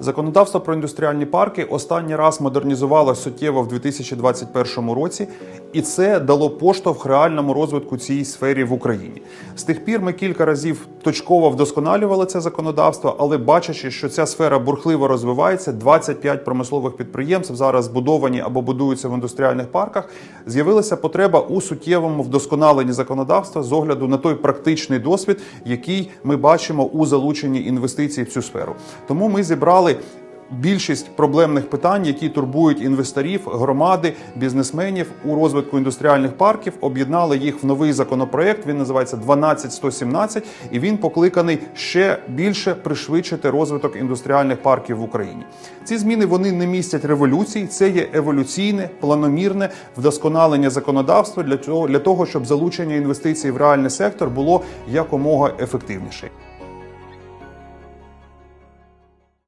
Законодавство про індустріальні парки останній раз модернізувалося суттєво в 2021 році, і це дало поштовх реальному розвитку цієї сфері в Україні. З тих пір ми кілька разів точково вдосконалювали це законодавство, але бачачи, що ця сфера бурхливо розвивається, 25 промислових підприємств зараз збудовані або будуються в індустріальних парках. З'явилася потреба у суттєвому вдосконаленні законодавства з огляду на той практичний досвід, який ми бачимо у залученні інвестицій в цю сферу. Тому ми зібрали. Більшість проблемних питань, які турбують інвесторів, громади, бізнесменів у розвитку індустріальних парків, об'єднали їх в новий законопроект. Він називається 12117, і він покликаний ще більше пришвидшити розвиток індустріальних парків в Україні. Ці зміни вони не містять революції, це є еволюційне, планомірне вдосконалення законодавства для того, для того, щоб залучення інвестицій в реальний сектор було якомога ефективніше.